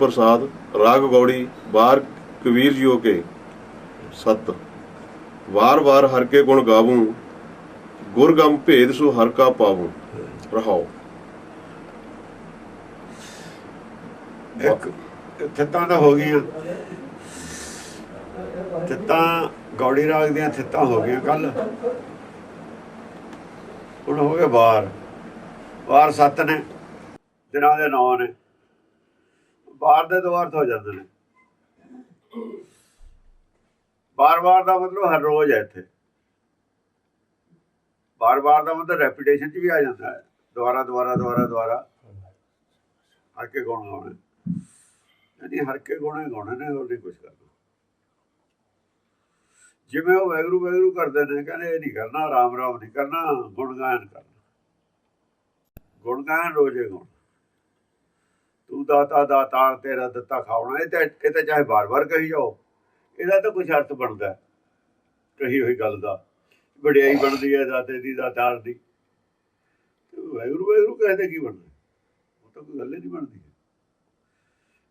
ਪ੍ਰਸਾਦ, ਰਾਗ ਗੌੜੀ ਬਾਰ ਕਬੀਰ ਜੀਓ ਕੇ, ਸਤ। ਵਾਰ ਵਾਰ ਹਰ ਕੇ ਗੁਣ ਗਾਵੂੰ ਗੁਰਗਮ ਭੇਦ ਸੋ ਹਰ ਕਾ ਪਾਵੂੰ। ਰਹਾਓ। ਇੱਕ ਥਿੱਤਾਂ ਤਾਂ ਹੋ ਗਈਆਂ। ਥਿੱਤਾਂ, ਗੌੜੀ ਰਾਗ ਦੀਆਂ ਥਿੱਤਾਂ ਹੋ ਗਈਆਂ ਕੱਲ। ਹੁਣ ਹੋ ਗਏ ਵਾਰ। ਵਾਰ ਸੱਤ ਨੇ, ਦਿਨਾਂ ਦੇ ਨੌ ਨੇ। ਵਾਰ ਦੇ ਦੁਆਰ ਅਰਥ ਹੋ ਜਾਂਦੇ ਨੇ। ਬਾਰ ਬਾਰ ਦਾ ਮਤਲਬ ਹਰ ਰੋਜ਼ ਹੈ ਇੱਥੇ। ਵਾਰ-ਵਾਰ ਦਾ ਮਤਲਬ ਰੈਪੀਟੇਸ਼ਨ ਚ ਵੀ ਆ ਜਾਂਦਾ ਹੈ। ਦੁਬਾਰਾ ਦੁਬਾਰਾ ਦੁਬਾਰਾ ਦੁਆਰਾ ਹਰ ਕੇ ਗੁਣ ਗਾਉਣੇ। ਯਾਨੀ ਹਰ ਕੇ ਗੁਣੇ ਗਾਉਣੇ ਨੇ, ਹੋਰ ਨਹੀਂ ਕੁਝ ਕਰਨਾ। ਜਿਵੇਂ ਉਹ ਵੈਗਰੂ ਵੈਗਰੂ ਕਰਦੇ ਨੇ, ਕਹਿੰਦੇ ਇਹ ਨਹੀਂ ਕਰਨਾ, ਰਾਮ ਰਾਮ ਨਹੀਂ ਕਰਨਾ, ਗੁਣ ਗਾਇਨ ਕਰਨਾ। ਗੁਣ ਗਾਇਨ ਰੋਜ਼ੇ ਗਾਉਣਾ। ਤੂੰ ਦਾਤਾ ਦਾਤਾਰ ਤੇਰਾ ਦਿੱਤਾ ਖਾਉਣਾ, ਇਹ ਤਾਂ ਇਹ ਤਾਂ ਚਾਹੇ ਬਾਰ-ਬਾਰ ਕਹੀ ਜਾਓ। ਇਹਦਾ ਤਾਂ ਕੁਝ ਅਰਥ ਬਣਦਾ ਕਹੀ ਹੋਈ ਗੱਲ ਦਾ। ਵਡਿਆਈ ਬਣਦੀ ਹੈ, ਦਾਤੇ ਦੀ, ਦਾਤਾਰ ਦੀ। ਤੇ ਵੈਗਰੂ ਵੈਗਰੂ ਕਹਦੇ ਕੀ ਬਣਦਾ? ਉਹ ਤਾਂ ਕੋਈ ਗੱਲ ਨਹੀਂ ਬਣਦੀ।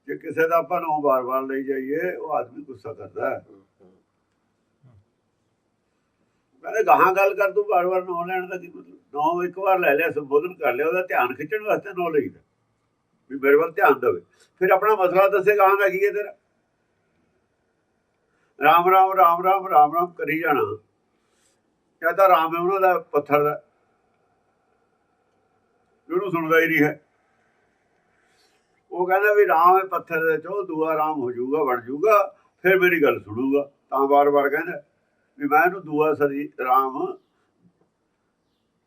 ਜੇ ਕਿਸੇ ਦਾ ਆਪਾਂ ਨੂੰ ਬਾਰ-ਬਾਰ ਲਈ ਜਾਈਏ, ਉਹ ਆਦਮੀ ਗੁੱਸਾ ਕਰਦਾ ਹੈ। ਕਹਿੰਦੇ ਗਾਹਾਂ ਗੱਲ ਕਰ ਤੂੰ ਬਾਰ-ਬਾਰ ਨਾਂ ਲੈਣ ਦਾ ਕੀ ਮਤਲਬ? ਨੌ ਇੱਕ ਵਾਰ ਲੈ ਲਿਆ, ਸੰਬੋਧਨ ਕਰ ਲਿਆ, ਉਹਦਾ ਧਿਆਨ ਖਿੱਚਣ ਵਾਸਤੇ ਨਾਂ ਲਈਦਾ। ਵੀ ਮੇਰੇ ਵੱਲ ਧਿਆਨ ਦੇਵੇ। ਫਿਰ ਆਪਣਾ ਮਸਲਾ ਦੱਸੇਗਾ ਗਾਹਾਂ ਕੀ ਹੈ ਤੇਰਾ? ਰਾਮ ਰਾਮ ਰਾਮ ਰਾਮ ਰਾਮ ਰਾਮ ਕਰੀ ਜਾਣਾ। ਇਹ ਤਾਂ ਰਾਮ ਹੈ, ਉਹਨਾਂ ਦਾ ਪੱਥਰ ਦਾ। ਉਹਨੂੰ ਸੁਣਦਾ ਹੀ ਨਹੀਂ ਹੈ। ਉਹ ਕਹਿੰਦਾ ਵੀ ਰਾਮ ਹੈ ਪੱਥਰ ਦੇ ਚੋ ਦੂਆ ਰਾਮ ਹੋ ਜਾਊਗਾ, ਬਣ ਜਾਊਗਾ, ਫਿਰ ਮੇਰੀ ਗੱਲ ਸੁਣੂਗਾ। ਤਾਂ ਵਾਰ-ਵਾਰ ਕਹਿੰਦਾ ਵੀ ਮੈਂ ਇਹਨੂੰ ਦੂਆ ਸਰੀ ਰਾਮ,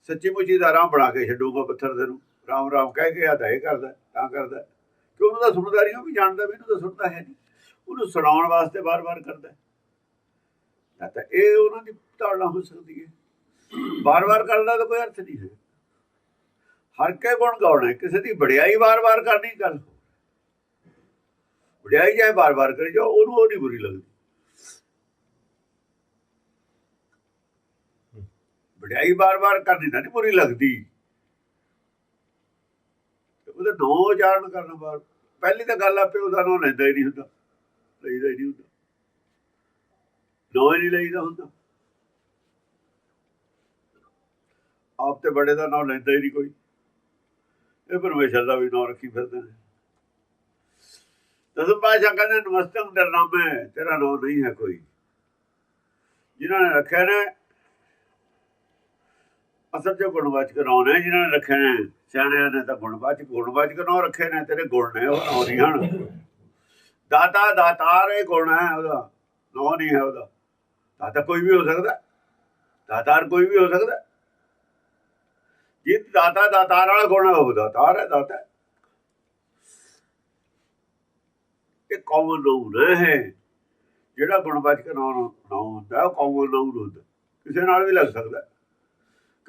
ਸੱਚੀ ਮੁੱਚੀ ਦਾ ਰਾਮ ਬਣਾ ਕੇ ਛੱਡੂਗਾ ਪੱਥਰ ਦੇ ਨੂੰ ਰਾਮ ਰਾਮ ਕਹਿ ਕੇ ਆਦਾ ਇਹ ਕਰਦਾ ਤਾਂ ਕਰਦਾ। ਕਿ ਉਹਨੂੰ ਤਾਂ ਸੁਣਦਾ ਨਹੀਂ ਉਹ ਵੀ ਜਾਣਦਾ ਵੀ ਇਹਨੂੰ ਤਾਂ ਸੁਣਦਾ ਹੈ ਨਹੀਂ। ਉਹਨੂੰ ਸੁਣਾਉਣ ਵਾਸਤੇ ਵਾਰ-ਵਾਰ ਕਰਦਾ। ਹੈ ਤਾਂ ਇਹ ਉਹਨਾਂ ਦੀ ਧਾਰਨਾ ਹੋ ਸਕਦੀ ਹੈ। ਵਾਰ-ਵਾਰ ਕਰਦਾ ਤਾਂ ਕੋਈ ਅਰਥ ਨਹੀਂ ਹੈ। ਹਰ ਕੇ ਗੁਣ ਗਾਉਣਾ ਕਿਸੇ ਦੀ ਵਡਿਆਈ ਵਾਰ-ਵਾਰ ਕਰਨੀ ਗੱਲ ਵਡਿਆਈ ਜਾਏ ਵਾਰ-ਵਾਰ ਕਰੀ ਜਾਓ ਉਹਨੂੰ ਉਹ ਨਹੀਂ ਬੁਰੀ ਲੱਗਦੀ। ਵਡਿਆਈ ਵਾਰ-ਵਾਰ ਕਰਨੀ ਤਾਂ ਨਹੀਂ ਬੁਰੀ ਲੱਗਦੀ। ਉਹਦਾ ਨੌ ਜਾਣ ਕਰਨਾ ਬਾਰ ਪਹਿਲੀ ਤਾਂ ਗੱਲ ਆਪੇ ਉਹਦਾ ਨਾਂ ਲੈਂਦਾ ਹੀ ਨਹੀਂ ਹੁੰਦਾ, ਲਈਦਾ ਹੀ ਨਹੀਂ ਹੁੰਦਾ। ਨੌ ਹੀ ਨਹੀਂ ਲਈਦਾ ਹੁੰਦਾ। ਆਪ ਤੇ ਬੜੇ ਦਾ ਨਾਂ ਲੈਂਦਾ ਹੀ ਨਹੀਂ ਕੋਈ। ਇਹ ਪਰਮੇਸ਼ਰ ਦਾ ਵੀ ਨਾਂ ਰੱਖੀ ਫਿਰਦੇ ਨੇ। ਦਸਮ ਪਾਸ਼ਾ ਕਹਿੰਦੇ, ਨਮਸਤੰ ਦਰਨਾਮੇ ਤੇਰਾ ਨਾਂ ਨਹੀਂ ਹੈ ਕੋਈ। ਜਿਨ੍ਹਾਂ ਨੇ ਰੱਖਿਆ ਨੇ ਅਸਲ ਚ ਗੁਣਵਾਚਕ ਨਾਂ ਨੇ ਜਿਨ੍ਹਾਂ ਨੇ ਰੱਖੇ ਨੇ। ਸਿਆਣਿਆਂ ਨੇ ਤਾਂ ਗੁਣਵਾਚਕ ਗੁਣਵਾਚਕ ਨਾਂ ਰੱਖੇ ਨੇ, ਤੇਰੇ ਗੁਣ ਨੇ, ਉਹ ਨਾਂ ਨਹੀਂ ਹਨ। ਦਾਤਾ, ਦਾਤਾਰ ਇਹ ਗੁਣ ਹੈ ਉਹਦਾ ਨਾਂ ਨਹੀਂ ਹੈ ਉਹਦਾ। ਦਾਤਾ ਕੋਈ ਵੀ ਹੋ ਸਕਦਾ, ਦਾਤਾਰ ਕੋਈ ਵੀ ਹੋ ਸਕਦਾ। ਜੇ ਦਾਤਾ, ਦਾਤਾਰ ਵਾਲਾ ਗੁਣ ਹੈ, ਉਹ ਦਾਤਾਰ ਹੈ, ਦਾਤਾ ਇਹ ਕਾਮਨ ਨਾਮ ਹੈ ਜਿਹੜਾ ਗੁਣਵਾਚਕ ਨਾਮ ਨਾਮ ਹੁੰਦਾ, ਉਹ ਕਾਮਨ ਨਾਮ ਹੁੰਦਾ। ਕਿਸੇ ਨਾਲ ਵੀ ਲੱਗ ਸਕਦਾ।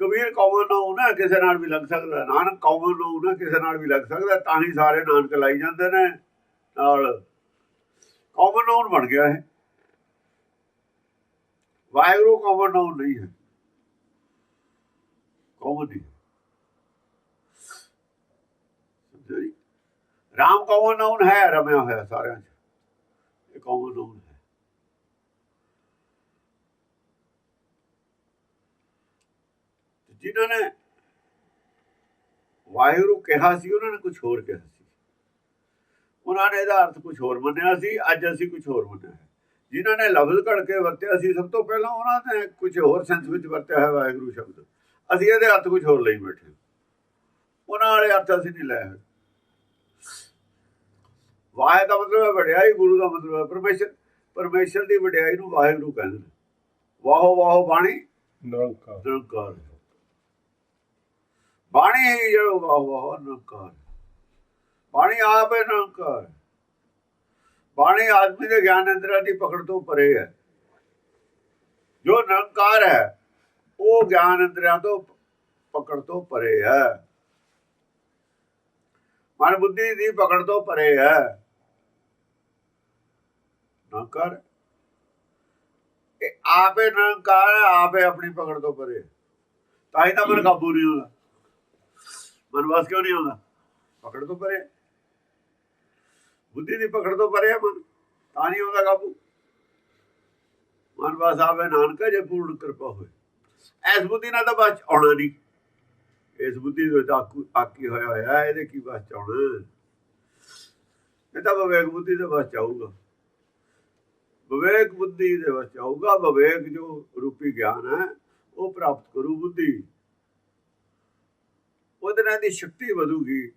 ਕਬੀਰ ਕਾਮਨ ਨਾਮ ਨਾ ਕਿਸੇ ਨਾਲ ਵੀ ਲੱਗ ਸਕਦਾ, ਨਾਨਕ ਕਾਮਨ ਨਾਮ ਨਾ ਕਿਸੇ ਨਾਲ ਵੀ ਲੱਗ ਸਕਦਾ, ਤਾਂ ਹੀ ਸਾਰੇ ਨਾਨਕ ਲਾਈ ਜਾਂਦੇ ਨੇ, ਨਾਲ ਕਾਮਨ ਨਾਮ ਬਣ ਗਿਆ ਹੈ ਵਾਹਿਗੁਰੂ ਕਾਮਨ ਨਾਮ ਨਹੀਂ ਹੈ। ਕਾਮਨ ਨਹੀਂ ਸਮਝਿਆ ਜੀ? ਰਾਮ ਕਾਮਨ ਨਾਮ ਹੈ, ਰਮਿਆ ਹੋਇਆ ਸਾਰਿਆਂ 'ਚ। ਇਹ ਕਾਮਨ ਨਾਮ ਹੈ ਜਿਨ੍ਹਾਂ ਨੇ ਵਾਹਿਗੁਰੂ ਕਿਹਾ ਸੀ ਉਹਨਾਂ ਨੇ ਕੁਝ ਹੋਰ ਕਿਹਾ ਸੀ। ਉਹਨਾਂ ਨੇ ਇਹਦਾ ਅਰਥ ਕੁਝ ਹੋਰ ਮੰਨਿਆ ਸੀ ਅੱਜ ਅਸੀਂ ਕੁਝ ਹੋਰ ਮੰਨਿਆ ਹੈ। ਜਿਨ੍ਹਾਂ ਨੇ ਲਫ਼ਜ਼ ਘੜ ਕੇ ਵਰਤਿਆ ਸੀ ਸਭ ਤੋਂ ਪਹਿਲਾਂ ਉਹਨਾਂ ਨੇ ਕੁਝ ਹੋਰ ਸੈਂਸ ਵਿੱਚ ਵਰਤਿਆ ਹੈ ਵਾਹਿਗੁਰੂ ਸ਼ਬਦ। ਅਸੀਂ ਇਹਦੇ ਅਰਥ ਕੁਝ ਹੋਰ ਲਈ ਬੈਠੇ। ਉਹਨਾਂ ਵਾਲੇ ਅਰਥ ਅਸੀਂ ਨਹੀਂ ਲਏ। ਵਾਹਿ ਦਾ ਮਤਲਬ ਹੈ ਵਡਿਆਈ ਗੁਰੂ ਦਾ ਮਤਲਬ ਹੈ ਪਰਮੇਸ਼ਰ। ਪਰਮੇਸ਼ਰ ਦੀ ਵਡਿਆਈ ਨੂੰ ਵਾਹਿਗੁਰੂ ਕਹਿੰਦੇ ਵਾਹੋ ਵਾਹੋ ਬਾਣੀ ਨਿਰੰਕਾਰ। ਨਿਰੰਕਾਰ ਬਾਣੀ ਹੀ ਜਿਹੜਾ ਵਾਹ ਵਾਹ ਨਿਰੰਕਾਰ ਬਾਣੀ ਆਪ ਹੈ ਨਿਰੰਕਾਰ ਬਾਣੀ ਆਦਮੀ ਦੇ ਗਿਆਨ ਅੰਦਰਾਂ ਦੀ ਪਕੜ ਤੋਂ ਪਰੇ ਹੈ। ਜੋ ਨਿਰੰਕਾਰ ਹੈ, ਉਹ ਗਿਆਨ ਅੰਦਰਾਂ ਤੋਂ ਪਕੜ ਤੋਂ ਪਰੇ ਹੈ। ਮਨ ਬੁੱਧੀ ਦੀ ਪਕੜ ਤੋਂ ਪਰੇ ਹੈ। ਨਿਰੰਕਾਰ ਇਹ ਆਪੇ ਨਿਰੰਕਾਰ ਹੈ, ਆਪੇ ਆਪਣੀ ਪਕੜ ਤੋਂ ਪਰੇ ਤਾਂ ਹੀ ਤਾਂ ਮਨ ਕਾਬੂ ਨਹੀਂ ਹੁੰਦਾ। ਮਨ ਵਾਸ ਕਿਉਂ ਨਹੀਂ ਆਉਂਦਾ? ਪਕੜ ਤੋਂ ਪਰੇ। ਬੁੱਧੀ ਦੀ ਪਕੜ ਤੋਂ ਪਰੇ ਮਨ, ਤਾਂ ਨਹੀਂ ਆਉਂਦਾ ਕਾਬੂ। ਮਨ ਬਸ ਆਵੇ ਨਾਨਕਾ ਜੇ ਪੂਰਨ ਕਿਰਪਾ ਹੋਏ। ਐਸ ਬੁੱਧੀ ਨਾਲ ਤਾਂ ਬਸ ਆਉਣਾ ਨਹੀਂ। ਇਸ ਬੁੱਧੀ ਦੇ ਵਿੱਚ ਆਕੀ ਹੋਇਆ ਹੋਇਆ ਇਹਦੇ ਕੀ ਬਸ ਚ ਆਉਣਾ? ਇਹ ਤਾਂ ਵਿਵੇਕ ਬੁੱਧੀ ਦੇ ਬਸ ਚ ਆਊਗਾ। ਵਿਵੇਕ ਬੁੱਧੀ ਦੇ ਵਿੱਚ ਆਊਗਾ, ਵਿਵੇਕ ਜੋ ਰੂਪੀ ਗਿਆਨ ਹੈ, ਉਹ ਪ੍ਰਾਪਤ ਕਰੂ ਬੁੱਧੀ। ਉਹਦੇ ਨਾਲ ਦੀ ਸ਼ਕਤੀ ਵਧੂਗੀ।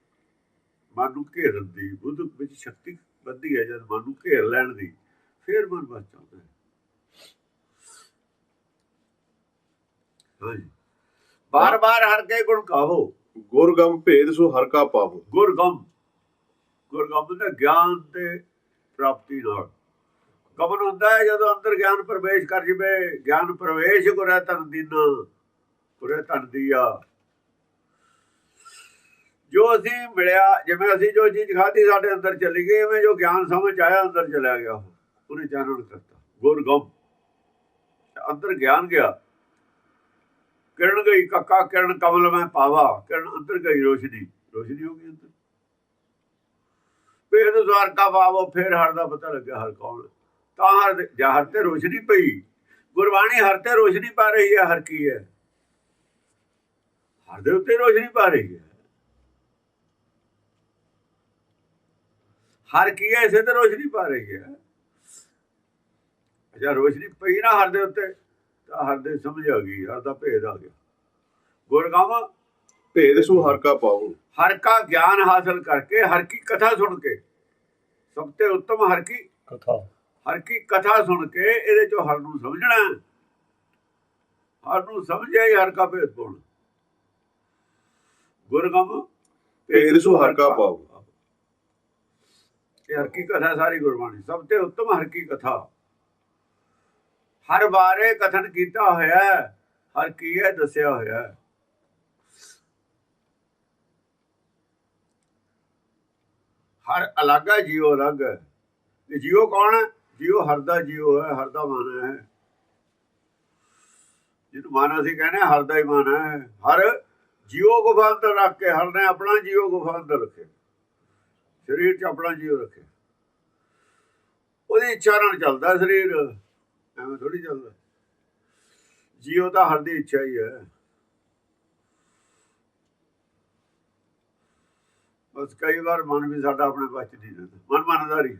ਮਨ ਨੂੰ ਘੇਰਨ ਦੀ ਬੁੱਧ ਵਿੱਚ ਸ਼ਕਤੀ ਵੱਧਦੀ ਹੈ ਜਦ ਮਨ ਨੂੰ ਘੇਰ ਲੈਣ ਦੀ ਫਿਰ ਮਨ ਬਚ ਜਾਂਦਾ ਹੈ। ਹਾਂਜੀ। ਬਾਰ ਬਾਰ ਹਰ ਕੇ ਗੁਣ ਗਾਵੋ। ਗੁਰਗਮ ਭੇਦ ਸੋ ਹਰ ਕਾ ਪਾਵੋ। ਗੁਰਗਮ। ਗੁਰਗਮ ਦਾ ਗਿਆਨ ਤੇ ਪ੍ਰਾਪਤੀ ਨਾਲ। ਗਮਨ ਹੁੰਦਾ ਹੈ ਜਦੋਂ ਅੰਦਰ ਗਿਆਨ ਪ੍ਰਵੇਸ਼ ਕਰ ਜਵੇ। ਗਿਆਨ ਪ੍ਰਵੇਸ਼ ਗੁਰੇ ਤਨ ਦੀਨਾ ਗੁਰੇ ਤਨ ਦੀਆ। ਜੋ ਅਸੀਂ ਮਿਲਿਆ, ਜਿਵੇਂ ਅਸੀਂ ਜੋ ਚੀਜ਼ ਖਾਧੀ ਸਾਡੇ ਅੰਦਰ ਚਲੀ ਗਈ, ਐਵੇਂ ਜੋ ਗਿਆਨ ਸਮਝ ਆਇਆ, ਅੰਦਰ ਚਲਾ ਗਿਆ ਉਹਨੇ ਚਾਨਣ ਕਰਤਾ ਗੁਰਗਮ ਅੰਦਰ ਗਿਆਨ ਗਿਆ। ਕਿਰਨ ਗਈ, ਕੱਕਾ, ਕਿਰਨ ਕਮਲ, ਮੈਂ ਪਾਵਾ। ਕਿਰਨ ਅੰਦਰ ਗਈ, ਰੋਸ਼ਨੀ। ਰੋਸ਼ਨੀ ਹੋ ਗਈ ਅੰਦਰ। ਫਿਰ ਦਵਾਰ ਪਾਵੋ, ਫਿਰ ਹਰ ਦਾ ਪਤਾ ਲੱਗਿਆ ਹਰ ਕੌਣ। ਤਾਂ ਹਰ ਦੇ- ਹਰ ਤੇ ਰੋਸ਼ਨੀ ਪਈ। ਗੁਰਬਾਣੀ ਹਰ ਤੇ ਰੋਸ਼ਨੀ ਪਾ ਰਹੀ ਹੈ, ਹਰ ਕੀ ਹੈ? ਹਰ ਦੇ ਉੱਤੇ ਰੋਸ਼ਨੀ ਪਾ ਰਹੀ ਹੈ। ਹਰ ਕੀ ਹੈ ਇਸੇ ਤੇ ਰੋਸ਼ਨੀ ਪਾ ਰਹੀ ਹੈ। ਜਾਂ ਰੋਸ਼ਨੀ ਪਈ ਨਾ ਹਰ ਦੇ ਉੱਤੇ ਤਾਂ ਹਰ ਦੇ ਸਮਝ ਆ ਗਈ ਹਰ ਦਾ ਭੇਦ ਆ ਗਿਆ। ਗੁਰਗਾਮ ਭੇਦ ਸੋ ਹਰ ਕਾ ਪਾਵੋ ਹਰ ਕਾ ਗਿਆਨ ਹਾਸਲ ਕਰਕੇ ਹਰ ਕੀ ਕਥਾ ਸੁਣ ਕੇ ਸਭ ਤੋਂ ਉੱਤਮ ਹਰ ਕੀ ਕਥਾ। ਹਰ ਕੀ ਕਥਾ ਸੁਣ ਕੇ ਇਹਦੇ ਚੋਂ ਹਰ ਨੂੰ ਸਮਝਣਾ। ਹਰ ਨੂੰ ਸਮਝਿਆ ਹੀ ਹਰ ਕਾ ਭੇਦ ਪਾਉਣਾ। ਗੁਰਗਮ ਭੇਦ ਸੋ ਹਰ ਕਾ ਪਾਵੋ ਇਹ ਹਰ ਕੀ ਕਥਾ ਸਾਰੀ ਗੁਰਬਾਣੀ ਸਭ ਤੇ ਉੱਤਮ ਹਰ ਕੀ ਕਥਾ ਹਰ ਬਾਰੇ ਕਥਨ ਕੀਤਾ ਹੋਇਆ ਹਰ ਕੀ ਹੈ ਦੱਸਿਆ ਹੋਇਆ ਹਰ ਅਲੱਗ ਹੈ ਜੀਵ ਅਲੱਗ ਹੈ। ਇਹ ਜੀਵ ਕੌਣ ਹੈ? ਜੀਵ ਹਰ ਦਾ ਜੀਵ ਹੈ ਹਰ ਦਾ ਮਨ ਹੈ। ਜਿਹਨੂੰ ਮਨ ਅਸੀਂ ਕਹਿੰਦੇ ਹਾਂ, ਹਰ ਦਾ ਹੀ ਮਨ ਹੈ। ਹਰ ਜੀਵ ਗੁਫਾ ਅੰਦਰ ਰੱਖ ਕੇ ਹਰ ਨੇ ਆਪਣਾ ਜੀਵ ਗੁਫਾ ਅੰਦਰ ਰੱਖਿਆ। ਸਰੀਰ 'ਚ ਆਪਣਾ ਜੀਵ ਰੱਖਿਆ ਉਹਦੀ ਇੱਛਾ ਨਾਲ ਚੱਲਦਾ ਸਰੀਰ, ਐਵੇਂ ਥੋੜੀ ਚੱਲਦਾ। ਜੀਵ ਤਾਂ ਹਰ ਦੀ ਇੱਛਾ ਹੀ ਹੈ। ਬਸ ਕਈ ਵਾਰ ਮਨ ਵੀ ਸਾਡਾ ਆਪਣੇ ਬਚ ਨਹੀਂ ਰਹਿੰਦਾ। ਮਨ ਮਨਦਾਰੀ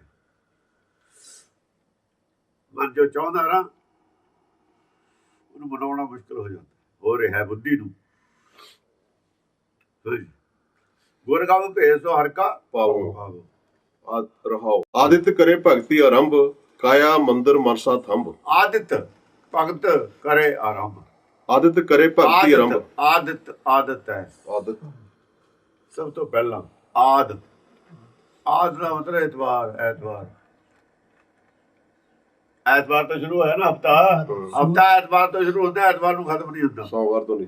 ਮਨ ਜੋ ਚਾਹੁੰਦਾ ਨਾ, ਉਹਨੂੰ ਮਨਾਉਣਾ ਮੁਸ਼ਕਲ ਹੋ ਜਾਂਦਾ। ਹੋ ਰਿਹਾ ਬੁੱਧੀ ਨੂੰ। ਹਾਂਜੀ। ਗੁਰਗਾਮ ਭੇਸ ਤੋਂ ਹਰ ਕਾ ਪਾਵੋ। ਆਦ ਰਹਾਓ। ਆਦਿਤ ਕਰੇ ਭਗਤੀ ਆਰੰਭ ਕਾਇਆ ਮੰਦਰ ਮਰਸਾ ਥੰਬ ਆਦਿਤ ਭਗਤ ਕਰੇ ਆਰੰਭ। ਆਦਿਤ ਕਰੇ ਭਗਤੀ ਆਰੰਭ। ਆਦਿਤ ਆਦਿਤ ਹੈ। ਆਦਿਤ। ਸਭ ਤੋਂ ਪਹਿਲਾਂ ਆਦਤ ਆਦ ਦਾ ਮਤਲਬ ਐਤਵਾਰ ਐਤਵਾਰ। ਐਤਵਾਰ ਤੋਂ ਸ਼ੁਰੂ ਹੈ ਨਾ ਹਫਤਾ। ਹਫਤਾ ਐਤਵਾਰ ਤੋਂ ਸ਼ੁਰੂ ਹੁੰਦਾ ਐਤਵਾਰ ਨੂੰ ਖਤਮ ਨਹੀਂ ਹੁੰਦਾ। ਸੋਮਵਾਰ ਤੋਂ ਨਹੀਂ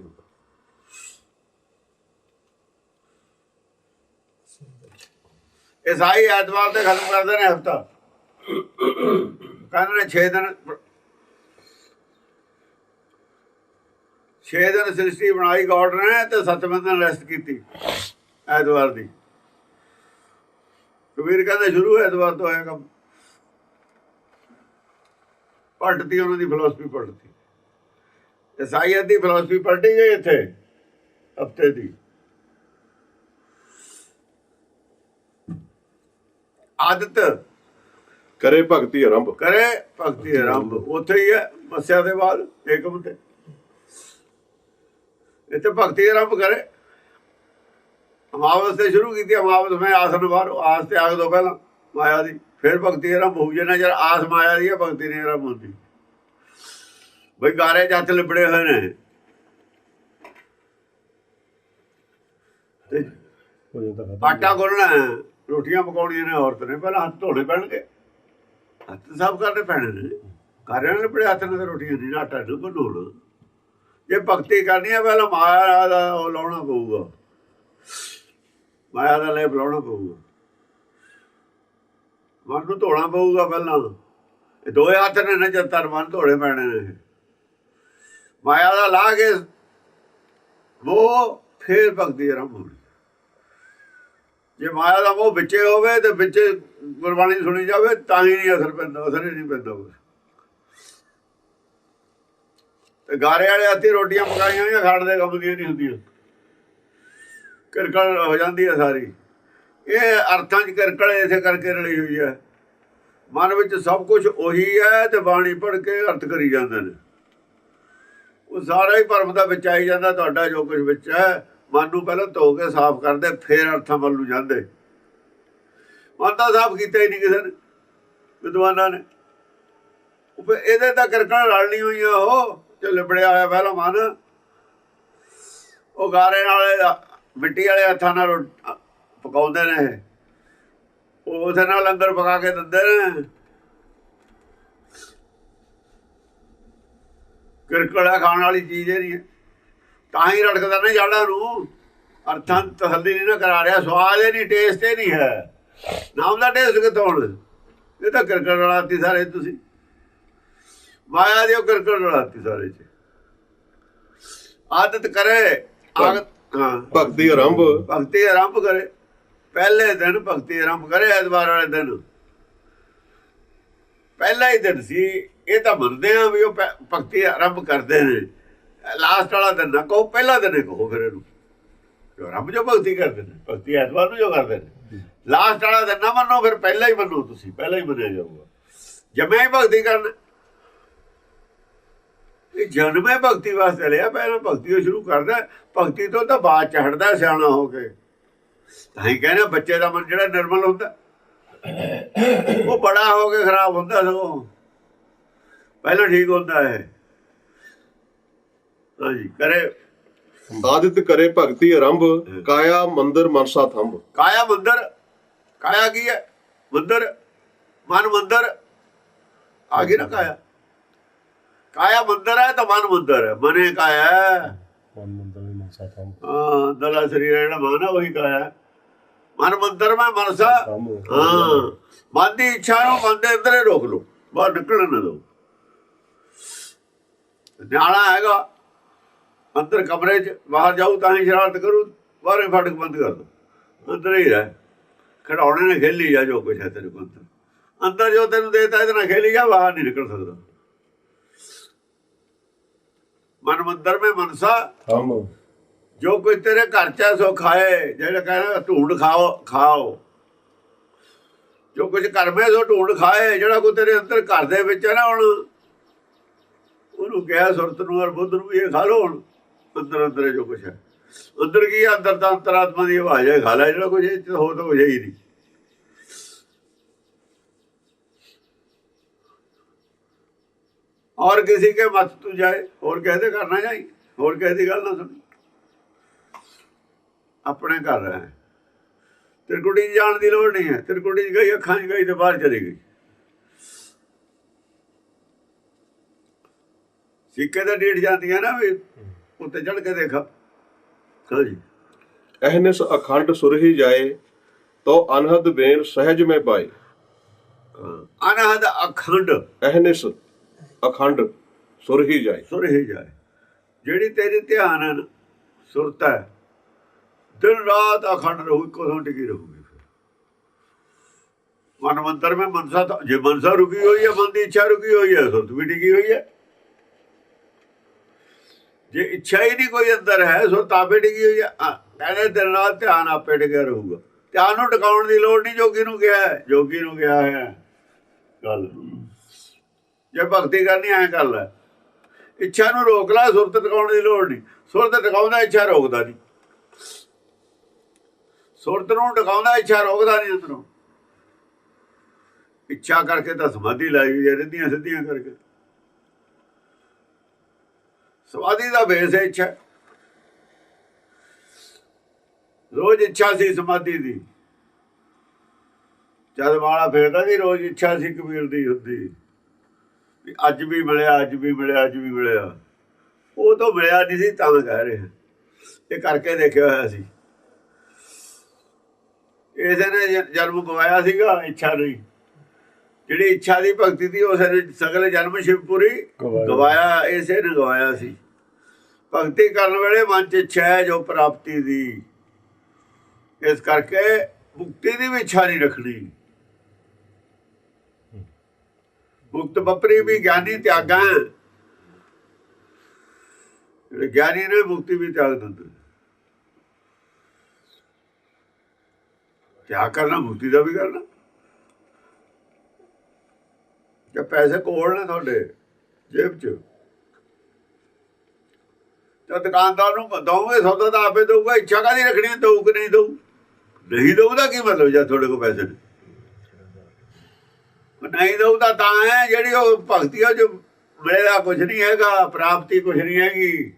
ਈਸਾਈ ਐਤਵਾਰ ਤੇ ਖਤਮ ਕਰਦੇ ਨੇ ਹਫਤਾ। ਕਹਿੰਦੇ ਨੇ 6 ਦਿਨ 6 ਦਿਨ ਸ੍ਰਿਸ਼ਟੀ ਬਣਾਈ ਗੋਡ ਨੇ ਤੇ 7ਵੇਂ ਦਿਨ ਰੈਸਟ ਕੀਤੀ ਐਤਵਾਰ ਦੀ। ਕਬੀਰ ਕਹਿੰਦਾ ਸ਼ੁਰੂ ਐਤਵਾਰ ਤੋਂ ਹੋਇਆ ਕੰਮ। ਪਲਟਦੀ ਉਹਨਾਂ ਦੀ ਫਿਲਾਸਫੀ ਪਲਟਦੀ ਈਸਾਈਅਤ ਦੀ ਫਿਲਾਸਫੀ ਪਲਟੀ ਗਈ ਇੱਥੇ, ਹਫ਼ਤੇ ਦੀ। ਆਦਤ। ਕਰੇ ਭਗਤੀ ਆਰੰਭ ਕਰੇ ਭਗਤੀ ਆਰੰਭ ਉੱਥੇ ਹੀ ਹੈ ਮੱਸਿਆ ਦੇ ਬਾਅਦ ਏਕਮ ਤੇ ਇੱਥੇ ਭਗਤੀ ਆਰੰਭ ਕਰੇ। ਅਮਾਵਸ ਤੇ ਸ਼ੁਰੂ ਕੀਤੀ ਅਮਾਵਸ ਮੈਂ ਆਸਨ ਬਾਹਰ ਆਸ ਤੇ ਆਗ ਤੋਂ ਪਹਿਲਾਂ ਮਾਇਆ ਦੀ। ਫਿਰ ਭਗਤੀ ਆਰੰਭ ਹੋ ਜੇ ਨਾ ਜਦ ਆਸ ਮਾਇਆ ਦੀ ਹੈ ਭਗਤੀ ਨਹੀਂ ਆਰੰਭ ਹੁੰਦੀ। ਬਈ ਗਾਰੇ ਹੱਥ ਲਿਬੜੇ ਹੋਏ ਨੇ। ਤੇ ਆਟਾ ਗੁੰਨਣਾ ਹੈ, ਰੋਟੀਆਂ ਪਕਾਉਣੀਆਂ ਨੇ, ਔਰਤ ਨੇ ਪਹਿਲਾਂ ਹੱਥ ਧੋਣੇ ਪੈਣਗੇ। ਹੱਥ ਸਾਫ਼ ਕਰਨੇ ਪੈਣੇ ਨੇ। ਕਾਰਿਆਂ ਨੇ ਬੜੇ ਹੱਥ ਨਾਲ ਤਾਂ ਰੋਟੀਆਂ ਦੀ ਆਟਾ ਨੂੰ ਬਣਾਉਣਾ ਜੇ ਭਗਤੀ ਕਰਨੀ ਹੈ ਪਹਿਲਾਂ ਮਾਇਆ ਦਾ ਉਹ ਲਾਉਣਾ ਪਊਗਾ। ਮਾਇਆ ਦਾ ਲੈਪ ਲਾਉਣਾ ਪਊਗਾ। ਮਨ ਨੂੰ ਧੋਣਾ ਪਊਗਾ ਪਹਿਲਾਂ। ਇਹ ਦੋਏ ਹੱਥ ਨੇ ਨਾ, ਜਦ ਤਰ ਮਨ ਧੋਣੇ ਪੈਣੇ ਨੇ। ਮਾਇਆ ਦਾ ਲਾ ਕੇ ਉਹ ਫੇਰ ਭਗਤੀ ਆਰੰਭ ਹੋਣੀ। ਜੇ ਮਾਇਆ ਦਾ ਮੋਹ ਵਿੱਚੇ ਹੋਵੇ ਤੇ ਵਿੱਚ ਗੁਰਬਾਣੀ ਸੁਣੀ ਜਾਵੇ, ਤਾਂ ਹੀ ਨਹੀਂ ਅਸਰ ਪੈਂਦਾ, ਅਸਰ ਹੀ ਨਹੀਂ ਪੈਂਦਾ ਤੇ ਗਾਰੇ ਵਾਲੇ ਹੱਥੀ ਰੋਟੀਆਂ ਪਕਾਈਆਂ ਹੋਈਆਂ ਖਾਣ ਦੇ ਕੰਮ ਦੀਆਂ ਨਹੀਂ ਹੁੰਦੀਆਂ। ਕਿਰਕਲ ਹੋ ਜਾਂਦੀ ਹੈ ਸਾਰੀ। ਇਹ ਅਰਥਾਂ 'ਚ ਕਿਰਕਲ ਇਸੇ ਕਰਕੇ ਰਲੀ ਹੋਈ ਹੈ ਮਨ ਵਿੱਚ ਸਭ ਕੁਝ ਉਹੀ ਹੈ ਤੇ ਬਾਣੀ ਪੜ੍ਹ ਕੇ ਅਰਥ ਕਰੀ ਜਾਂਦੇ ਨੇ। ਉਹ ਸਾਰਾ ਹੀ ਭਰਮ ਦਾ ਵਿੱਚ ਆਈ ਜਾਂਦਾ, ਤੁਹਾਡਾ ਜੋ ਕੁਝ ਵਿੱਚ ਹੈ ਮਨ ਨੂੰ ਪਹਿਲਾਂ ਧੋ ਕੇ ਸਾਫ਼ ਕਰਦੇ, ਫਿਰ ਅਰਥਾਂ ਵੱਲ ਨੂੰ ਜਾਂਦੇ। ਮਨ ਤਾਂ ਸਾਫ਼ ਕੀਤਾ ਹੀ ਨਹੀਂ ਕਿਸੇ ਨੇ, ਵਿਦਵਾਨਾਂ ਨੇ। ਇਹਦੇ ਤਾਂ ਕਿਰਕਣ ਰਲਣੀ ਹੋਈ ਆ ਉਹ ਜੋ ਲਿਬੜਿਆ ਹੋਇਆ ਪਹਿਲਾਂ ਮਨ। ਉਹ ਗਾਰੇ ਨਾਲ ਮਿੱਟੀ ਵਾਲੇ ਹੱਥਾਂ ਨਾਲ ਪਕਾਉਂਦੇ ਨੇ ਉਹ ਉਹਦੇ ਨਾਲ ਲੰਗਰ ਪਕਾ ਕੇ ਦਿੰਦੇ ਨੇ। ਕਿਰਕੜਾ ਖਾਣ ਵਾਲੀ ਚੀਜ਼ ਇਹ ਨਹੀਂ ਹੈ। ਤਾਂ ਹੀ ਰੜਕਦਾ ਨਾ ਜਾੜਾ ਨੂੰ। ਅਰਥਾਂ ਤਸੱਲੀ ਨਹੀਂ ਨਾ ਕਰਾ ਰਿਹਾ ਸਵਾਦ ਇਹ ਨਹੀਂ ਟੇਸਟ ਇਹ ਨਹੀਂ ਹੈ। ਨਾਮ ਦਾ ਟੇਸਟ ਹੁਣ ਇਹ ਤਾਂ ਕਿਰਕੜ ਰਲਾਤੀ ਸਾਰੇ ਤੁਸੀਂ। ਮਾਇਆ ਦੀ ਕਿਰਕੜ ਰਲਾਤੀ ਸਾਰੇ ਚ। ਆਦਤ ਕਰੇ ਆਦਤ ਹਾਂ। ਭਗਤੀ ਆਰੰਭ। ਭਗਤੀ ਆਰੰਭ ਕਰੇ। ਪਹਿਲੇ ਦਿਨ ਭਗਤੀ ਆਰੰਭ ਕਰੇ ਐਤਵਾਰ ਵਾਲੇ ਦਿਨ। ਪਹਿਲਾ ਹੀ ਦਿਨ ਸੀ। ਇਹ ਤਾਂ ਮੰਨਦੇ ਆ ਵੀ ਉਹ ਭਗਤੀ ਆਰੰਭ ਕਰਦੇ ਨੇ। ਲਾਸਟ ਵਾਲਾ ਦਿਨ ਨਾ ਕਹੋ ਪਹਿਲਾ ਦਿਨ ਹੀ ਕਹੋ ਫਿਰ ਇਹਨੂੰ। ਜੋ ਰੱਬ ਜੋ ਭਗਤੀ ਕਰਦੇ ਨੇ ਭਗਤੀ ਐਤਵਾਰ ਨੂੰ ਜੋ ਕਰਦੇ ਨੇ। ਲਾਸਟ ਵਾਲਾ ਦਿਨ ਨਾ ਮੰਨੋ ਫਿਰ ਪਹਿਲਾਂ ਹੀ ਮੰਨੋ ਤੁਸੀਂ ਪਹਿਲਾਂ ਹੀ ਮੰਨਿਆ ਜਾਊਗਾ। ਜਮੇ ਹੀ ਭਗਤੀ ਕਰਨ ਇਹ ਜਨਮੇ ਭਗਤੀ ਵਾਸਤੇ ਲਿਆ ਪਹਿਲਾਂ ਭਗਤੀ ਉਹ ਸ਼ੁਰੂ ਕਰਦਾ। ਭਗਤੀ ਤੋਂ ਤਾਂ ਬਾਅਦ ਚੜਦਾ ਸਿਆਣਾ ਹੋ ਕੇ। ਤਾਂ ਹੀ ਕਹਿੰਦੇ ਬੱਚੇ ਦਾ ਮਨ ਜਿਹੜਾ ਨਿਰਮਲ ਹੁੰਦਾ। ਉਹ ਬੜਾ ਹੋ ਕੇ ਖਰਾਬ ਹੁੰਦਾ ਸਗੋਂ। ਪਹਿਲਾਂ ਠੀਕ ਹੁੰਦਾ ਹੈ ਹਾਂਜੀ। ਕਰੇ। ਆਦਿਤ ਕਰੇ ਭਗਤੀ ਆਰੰਭ ਕਾਇਆ ਮੰਦਰ ਮਨਸਾ ਥੰਬ ਕਾਇਆ ਮੰਦਰ ਕਾਇਆ ਕੀ ਹੈ? ਮੰਦਰ ਮਨ ਮੰਦਰ। ਆ ਨਾ ਕਾਇਆ? ਕਾਇਆ ਮੰਦਰ ਹੈ ਤਾਂ ਮਨ ਮੰਦਰ ਹੈ। ਮਨੇ ਕਾਇਆ ਹੈ? ਮਨ ਮੰਦਰ ਵੀ ਮਨਸਾ ਥੰਮ ਹਾਂ ਦਲਾ ਸਰੀਰ ਜਿਹੜਾ ਮਨ ਹੈ ਉਹੀ ਕਾਇਆ ਹੈ। ਮਨ ਮੰਦਰ ਮੈਂ ਮਨਸਾ। ਹਾਂ। ਮਨ ਦੀ ਇੱਛਾ ਨੂੰ ਮਨ ਦੇ ਅੰਦਰ ਹੀ ਰੋਕ ਲਓ। ਬਾਹਰ ਨਿਕਲਣ ਨਾ ਦਿਓ। ਨਿਆਣਾ ਹੈਗਾ। ਅੰਦਰ ਕਮਰੇ 'ਚ ਬਾਹਰ ਜਾਊ ਤਾਂ ਹੀ ਸ਼ਰਾਰਤ ਕਰੂ ਬਾਹਰੇ ਫਾਟਕ ਬੰਦ ਕਰ ਦੋ। ਅੰਦਰ ਹੀ ਰਹਿ। ਖਿਡੌਣੇ ਨੇ ਖੇਲੀ ਜਾ ਜੋ ਕੁਛ ਹੈ ਤੇਰੇ ਕੋਲ ਅੰਦਰ ਜੋ ਤੈਨੂੰ ਦੇਤਾ ਇਹਦੇ ਨਾਲ ਖੇਲੀ ਜਾ ਬਾਹਰ ਨਹੀਂ ਨਿਕਲ ਸਕਦਾ। ਮਨ ਮੰਦਰ ਮੈਂ ਮਨਸਾ। ਜੋ ਕੋਈ ਤੇਰੇ ਘਰ ਚ ਸੋ ਖਾਏ ਜਿਹੜਾ ਕਹਿੰਦਾ ਢੂੰਡ ਖਾਓ ਖਾਓ। ਜੋ ਕੁਝ ਘਰ ਮੇ ਸੋ ਢੂੰਡ ਖਾਏ ਜਿਹੜਾ ਕੋਈ ਤੇਰੇ ਅੰਦਰ ਘਰ ਦੇ ਵਿੱਚ ਹੈ ਨਾ ਹੁਣ ਉਹਨੂੰ ਕਿਹਾ ਸੁਰਤ ਨੂੰ ਔਰ ਬੁੱਧ ਨੂੰ ਵੀ ਇਹ ਖਾ ਲੋ ਹੁਣ। ਅੰਦਰ ਅੰਦਰ ਜੋ ਕੁਛ ਹੈ। ਅੰਦਰ ਕੀ ਅੰਦਰ ਤਾਂ ਅੰਤਰਾਤਮਾ ਦੀ ਆਵਾਜ਼ ਹੈ ਖਾਲਾ ਜਿਹੜਾ ਕੁਝ ਇੱਥੇ ਹੋ ਤਾਂ ਹੋ ਜਾਈ ਨਹੀਂ। ਔਰ ਕਿਸੇ ਕੇ ਮਤ ਤੂੰ ਜਾਏ, ਹੋਰ ਕਹਦੇ ਕਰਨਾ ਜਾਈ, ਹੋਰ ਕਹਦੀ ਗੱਲ ਨਾ ਸੁਣ। ਆਪਣੇ ਘਰ ਰਹਿ। ਤਿਰਕੁਟੀ ਜਾਣ ਦੀ ਲੋੜ ਨਹੀਂ ਹੈ। ਤਿਰਕੁਟੀ ਗਈ, ਅੱਖਾਂ 'ਚ ਗਈ ਤੇ ਬਾਹਰ ਚਲੀ ਗਈ। ਸਿੱਕੇ ਦਾ ਡੇਟ ਜਾਂਦੀਆਂ ਨਾ ਵੀ। ਉੱਤੇ ਚੜ ਕੇ ਦੇਖਾ। ਹਾਂਜੀ। ਅਹਨਿਸ ਅਖੰਡ ਸੁਰਹੀ ਜਾਏ ਤੋ ਅਨਹਦ ਬੇਨ ਸਹਿਜ ਮੈਂ ਪਾਏ। ਅਨਹਦ ਅਖੰਡ। ਅਹਨਿਸ ਅਖੰਡ ਸੁਰਹੀ ਜਾਏ। ਸੁਰ ਹੀ ਜਾਏ। ਜਿਹੜੀ ਤੇਰੀ ਧਿਆਨ ਹੈ ਸੁਰਤ ਹੈ ਦਿਨ ਰਾਤ ਅਖੰਡ ਰਹੂ ਇੱਕੋ ਥਾਂ ਟਿਕੀ ਰਹੂਗੀ ਮਨ ਮੰਤਰ ਮੈਂ ਮਨਸਾ ਜੇ ਮਨਸਾ ਰੁਕੀ ਹੋਈ ਹੈ ਮਨ ਦੀ ਇੱਛਾ ਰੁਕੀ ਹੋਈ ਹੈ ਸੁਰਤ ਵੀ ਟਿਕੀ ਹੋਈ ਹੈ। ਜੇ ਇੱਛਾ ਹੀ ਨਹੀਂ ਕੋਈ ਅੰਦਰ ਹੈ ਸੁਰਤ ਆਪੇ ਡਿੱਗੀ ਹੋਈ ਹੈ ਆ, ਕਹਿੰਦੇ ਦਿਨ ਰਾਤ ਧਿਆਨ ਆਪੇ ਡਿੱਗਿਆ ਰਹੂਗਾ। ਧਿਆਨ ਨੂੰ ਟਿਕਾਉਣ ਦੀ ਲੋੜ ਨਹੀਂ ਜੋਗੀ ਨੂੰ ਕਿਹਾ ਹੈ ਜੋਗੀ ਨੂੰ ਕਿਹਾ ਹੈ। ਗੱਲ। ਜੇ ਭਗਤੀ ਕਰਨੀ ਐ ਕਰ ਲੈ। ਇੱਛਾ ਨੂੰ ਰੋਕ ਲੈ ਸੁਰਤ ਟਿਕਾਉਣ ਦੀ ਲੋੜ ਨਹੀਂ। ਸੁਰਤ ਟਿਕਾਉਂਦਾ ਇੱਛਾ ਰੋਕਦਾ ਨਹੀਂ। ਸੁਰਤ ਨੂੰ ਟਿਕਾਉਂਦਾ ਇੱਛਾ ਰੋਕਦਾ ਨਹੀਂ ਅੰਦਰੋਂ। ਇੱਛਾ ਕਰਕੇ ਤਾਂ ਸਮਾਧੀ ਲਾਈ ਹੋਈ ਹੈ ਰਿੱਧੀਆਂ ਸਿੱਧੀਆਂ ਕਰਕੇ। ਸਮਾਧੀ ਦਾ ਬੇਸ ਹੈ ਇੱਛਾ। ਰੋਜ਼ ਇੱਛਾ ਸੀ ਸਮਾਧੀ ਦੀ। ਜਦ ਵਾਲਾ ਫੇਰਦਾ ਸੀ ਰੋਜ਼ ਇੱਛਾ ਸੀ ਕਬੀਰ ਦੀ ਹੁੰਦੀ। ਵੀ ਅੱਜ ਵੀ ਮਿਲਿਆ ਅੱਜ ਵੀ ਮਿਲਿਆ ਅੱਜ ਵੀ ਮਿਲਿਆ। ਉਹ ਤਾਂ ਮਿਲਿਆ ਨਹੀਂ ਸੀ ਤਾਂ ਕਹਿ ਰਹੇ। ਇਹ ਕਰਕੇ ਦੇਖਿਆ ਹੋਇਆ ਸੀ। ਇਸੇ ਨੇ ਜਨਮ ਗਵਾਇਆ ਸੀਗਾ ਇੱਛਾ ਨਹੀਂ ਜਿਹੜੀ ਇੱਛਾ ਦੀ ਭਗਤੀ ਦੀ ਉਸ ਨੇ ਸਗਲੇ ਜਨਮ ਸ਼ਿਵਪੁਰੀ। ਗਵਾਇਆ ਇਸੇ ਨੇ ਗਵਾਇਆ ਸੀ। ਭਗਤੀ ਕਰਨ ਵੇਲੇ ਮਨ ਚ ਇੱਛਾ ਹੈ ਜੋ ਪ੍ਰਾਪਤੀ ਦੀ। ਇਸ ਕਰਕੇ ਮੁਕਤੀ ਦੀ ਵੀ ਇੱਛਾ ਨਹੀਂ ਰੱਖਣੀ। ਮੁਕਤ ਬਪਰੀ ਵੀ ਗਿਆਨੀ ਤਿਆਗਾਂ ਗਿਆਨੀ ਨੇ ਮੁਕਤੀ ਵੀ ਤਿਆਗ ਦਿੰਦੇ ਤਿਆਗ ਕਰਨਾ, ਮੁਕਤੀ ਦਾ ਵੀ ਕਰਨਾ। ਜੇ ਪੈਸੇ ਕੋਲ ਨੇ ਤੁਹਾਡੇ ਜੇਬ 'ਚ ਤੇ ਦੁਕਾਨਦਾਰ ਨੂੰ ਦਊਗੇ ਸੌਦਾ ਤਾਂ ਆਪੇ ਦਊਗਾ ਇੱਛਾ ਕਾਦੀ ਰੱਖਣੀ ਹੈ, ਦਊ ਕਿ ਨਹੀਂ ਦਊ? ਨਹੀਂ ਦਊ ਕੀ ਮਤਲਬ ਜੇ ਤੁਹਾਡੇ ਕੋਲ ਪੈਸੇ ਨੇ? ਉਹ ਨਹੀਂ ਦਊ ਤਾਂ ਹੈ ਜਿਹੜੀ ਉਹ ਭਗਤੀ ਆ ਜੋ ਮਿਲੇਗਾ ਕੁਝ ਨਹੀਂ ਹੈਗਾ ਪ੍ਰਾਪਤੀ ਕੁਝ ਨਹੀਂ ਹੈਗੀ।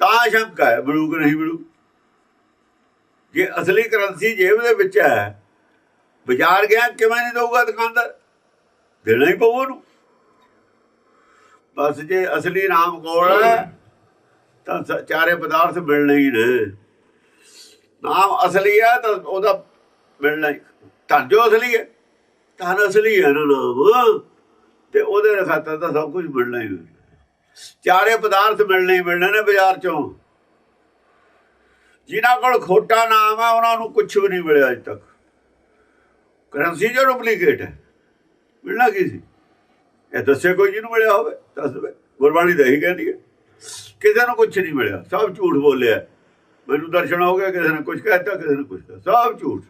ਤਾਂ ਸ਼ੰਕਾ ਹੈ ਬਲੂ ਕਿ ਨਹੀਂ ਬਲੂ ਜੇ ਅਸਲੀ ਕਰੰਸੀ ਜੇਬ ਦੇ ਵਿੱਚ ਹੈ ਬਾਜ਼ਾਰ ਗਿਆ ਕਿਵੇਂ ਨਹੀਂ ਦਊਗਾ ਦੁਕਾਨਦਾਰ? ਦੇਣਾ ਹੀ ਪਊ ਉਹਨੂੰ। ਬਸ ਜੇ ਅਸਲੀ ਨਾਮ ਕੋਲ ਹੈ ਤਾਂ ਚਾਰੇ ਪਦਾਰਥ ਮਿਲਣੇ ਹੀ ਨੇ। ਨਾਮ ਅਸਲੀ ਹੈ ਤਾਂ ਉਹਦਾ ਮਿਲਣਾ ਹੀ। ਧਨ ਜੋ ਅਸਲੀ ਹੈ, ਧਨ ਅਸਲੀ ਹੈ ਨਾ ਨਾਮ। ਤੇ ਉਹਦੇ ਖਾਤਰ ਤਾਂ ਸਭ ਕੁਝ ਮਿਲਣਾ ਹੀ ਹੈ ਚਾਰੇ ਪਦਾਰਥ ਮਿਲਣੇ ਹੀ ਮਿਲਣੇ ਨੇ ਬਾਜ਼ਾਰ ਚੋਂ। ਜਿਨ੍ਹਾਂ ਕੋਲ ਖੋਟਾ ਨਾਮ ਹੈ, ਉਹਨਾਂ ਨੂੰ ਕੁਝ ਵੀ ਨਹੀਂ ਮਿਲਿਆ ਅਜ ਤੱਕ। ਕਰੰਸੀ ਜੋ ਡੁਪਲੀਕੇਟ ਹੈ, ਮਿਲਣਾ ਕੀ ਸੀ? ਇਹ ਦੱਸੇ ਕੋਈ ਜਿਹਨੂੰ ਮਿਲਿਆ ਹੋਵੇ, ਦੱਸ ਦੇ ਗੁਰਬਾਣੀ ਤਾਂ ਇਹੀ ਕਹਿੰਦੀ ਹੈ। ਕਿਸੇ ਨੂੰ ਕੁਝ ਨਹੀਂ ਮਿਲਿਆ ਸਭ ਝੂਠ ਬੋਲਿਆ। ਮੈਨੂੰ ਦਰਸ਼ਨ ਹੋ ਗਿਆ ਕਿਸੇ ਨੇ ਕੁਝ ਕਹਿਤਾ ਕਿਸੇ ਨੇ ਕੁਝ ਸਭ ਝੂਠ।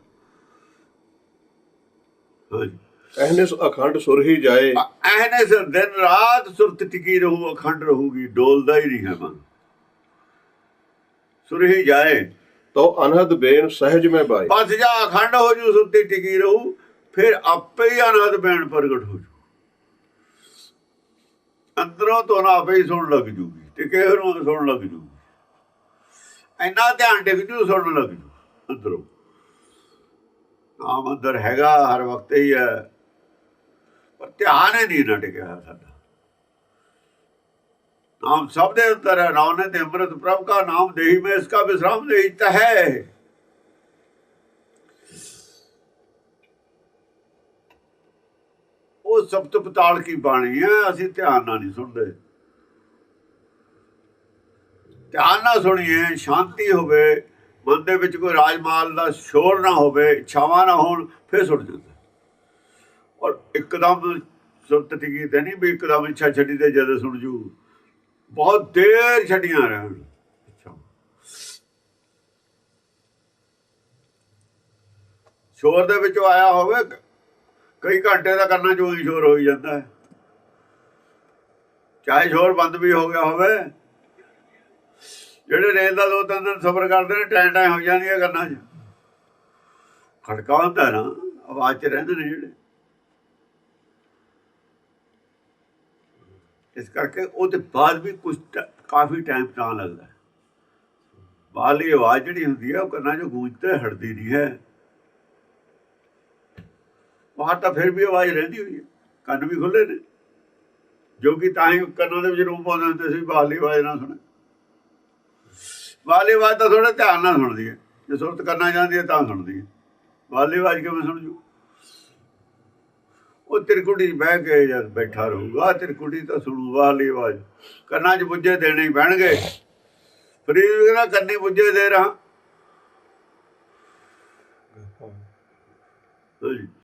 ਐਹਨਿਸ ਅਖੰਡ ਸੁਰ ਹੀ ਜਾਏ। ਐਨੇ ਸ ਦਿਨ ਰਾਤ ਸੁਰਤ ਟਿਕੀ ਰਹੂ ਅਖੰਡ ਰਹੂਗੀ ਡੋਲਦਾ ਹੀ ਨਹੀਂ ਹੈ ਮਨ। ਸੁਰਹੀ ਜਾਏ। ਤੋ ਅਨਹਦ ਬੇਨ ਸਹਿਜ ਮੈਂ ਬਾਈ ਬਸ ਜਾ ਅਖੰਡ ਹੋ ਜੂ ਸੁਰਤੀ ਟਿਕੀ ਰਹੂ ਫਿਰ ਆਪੇ ਹੀ ਅਨਹਦ ਬੈਣ ਪ੍ਰਗਟ ਹੋ ਜੂ। ਅੰਦਰੋਂ ਤੋਂ ਨਾ ਆਪੇ ਹੀ ਸੁਣ ਲੱਗ ਜੂਗੀ। ਟਿਕੇ ਨੂੰ ਸੁਣ ਲੱਗ ਜੂ? ਇੰਨਾ ਧਿਆਨ ਟਿਕ ਜੂ ਸੁਣ ਲੱਗ ਜੂ, ਅੰਦਰੋਂ। ਨਾਮ ਅੰਦਰ ਹੈਗਾ, ਹਰ ਵਕਤ ਹੀ ਹੈ। ਪਰ ਧਿਆਨ ਹੀ ਨਹੀਂ ਟਿਕਿਆ ਸਾਡਾ। ਨਾਮ ਸਭ ਦੇ ਅੰਦਰ ਹੈ ਨਾਮ ਅੰਮ੍ਰਿਤ ਪ੍ਰਭ ਕਾ ਨਾਮ ਦੇਹੀ, ਮੈਂ ਇਸਕਾ ਵਿਸਰਾਮ ਦੇਹੀ ਹੈ। ਉਹ ਸਬਤ ਪਤਾਲ ਕੀ ਬਾਣੀ ਹੈ, ਅਸੀਂ ਧਿਆਨ ਨਾਲ ਨਹੀਂ ਸੁਣਦੇ। ਧਿਆਨ ਨਾਲ ਸੁਣੀਏ, ਸ਼ਾਂਤੀ ਹੋਵੇ, ਮਨ ਦੇ ਵਿੱਚ ਕੋਈ ਰਾਜਮਾਲ ਦਾ ਸ਼ੋਰ ਨਾ ਹੋਵੇ, ਇੱਛਾਵਾਂ ਨਾ ਹੋਣ, ਫਿਰ ਸੁੱਟ ਜਾਂਦਾ। ਔਰ ਇੱਕਦਮ ਸੁਰਤ ਟਿਕੀ ਤੇ ਨਹੀਂ ਵੀ ਇੱਕਦਮ ਇੱਛਾ ਛੱਡੀ ਤੇ ਜਦੋਂ ਸੁਣ ਜੂ। ਬਹੁਤ ਦੇਰ ਛੱਡੀਆਂ ਰਹਿਣ। ਸ਼ੋਰ ਦੇ ਵਿੱਚੋਂ ਆਇਆ ਹੋਵੇ, ਕਈ ਘੰਟੇ ਦਾ ਕਰਨਾ ਜੋ ਹੀ ਸ਼ੋਰ ਹੋਈ ਜਾਂਦਾ ਹੈ। ਚਾਹੇ ਸ਼ੋਰ ਬੰਦ ਵੀ ਹੋ ਗਿਆ ਹੋਵੇ ਜਿਹੜੇ ਰੇਲ ਦਾ ਦੋ ਤਿੰਨ ਦਿਨ ਸਫ਼ਰ ਕਰਦੇ ਨੇ ਟਾਈਮ ਟਾਈਮ ਹੋ ਜਾਂਦੀਆਂ ਕਰਨਾ ਚ। ਖੜਕਾ ਹੁੰਦਾ ਨਾ, ਆਵਾਜ਼ ਚ ਰਹਿੰਦੇ ਨੇ ਜਿਹੜੇ। ਇਸ ਕਰਕੇ ਉਹਦੇ ਬਾਅਦ ਵੀ ਕੁਝ ਕਾਫੀ ਟਾਈਮ ਤਾਂ ਲੱਗਦਾ। ਹੈ। ਬਾਹਰਲੀ ਆਵਾਜ਼ ਜਿਹੜੀ ਹੁੰਦੀ ਹੈ ਉਹ ਕੰਨਾਂ 'ਚੋਂ ਗੂੰਜਤੇ ਹਟਦੀ ਨਹੀਂ ਹੈ। ਬਾਹਰ ਤਾਂ ਫਿਰ ਵੀ ਆਵਾਜ਼ ਰਹਿੰਦੀ ਹੋਈ ਹੈ ਕੰਨ ਵੀ ਖੁੱਲੇ ਨੇ। ਜੋ ਕਿ ਤਾਂ ਹੀ ਕੰਨਾਂ ਦੇ ਵਿੱਚ ਰੂਪ ਆਉਂਦੇ ਹੁੰਦੇ ਸੀ, ਬਾਹਰਲੀ ਆਵਾਜ਼ ਨਾ ਸੁਣੇ। ਵਾਲੀ ਆਵਾਜ਼ ਤਾਂ ਥੋੜਾ ਧਿਆਨ ਨਾਲ ਸੁਣਦੀ ਹੈ। ਜੇ ਸੁਰਤ ਕਰਨਾ ਚਾਹੁੰਦੀ ਹੈ ਤਾਂ ਸੁਣਦੀ ਹੈ। ਬਾਹਰਲੀ ਆਵਾਜ਼ ਕਿਵੇਂ ਸੁਣ ਜੂ ਉਹ ਤਿਰਕੁੜੀ 'ਚ ਬਹਿ ਕੇ ਜਦ ਬੈਠਾ ਰਹੂਗਾ ਤਿਰਕੁੜੀ ਤਾਂ ਸੁਣੂ ਬਾਹਰਲੀ ਆਵਾਜ਼ ਕੰਨਾਂ 'ਚ ਬੁੱਝੇ ਦੇਣੇ ਪੈਣਗੇ। ਫਰੀਦ ਕਹਿੰਦਾ, ਕੰਨੀ ਬੁੱਝੇ ਦੇ ਰਹਾ।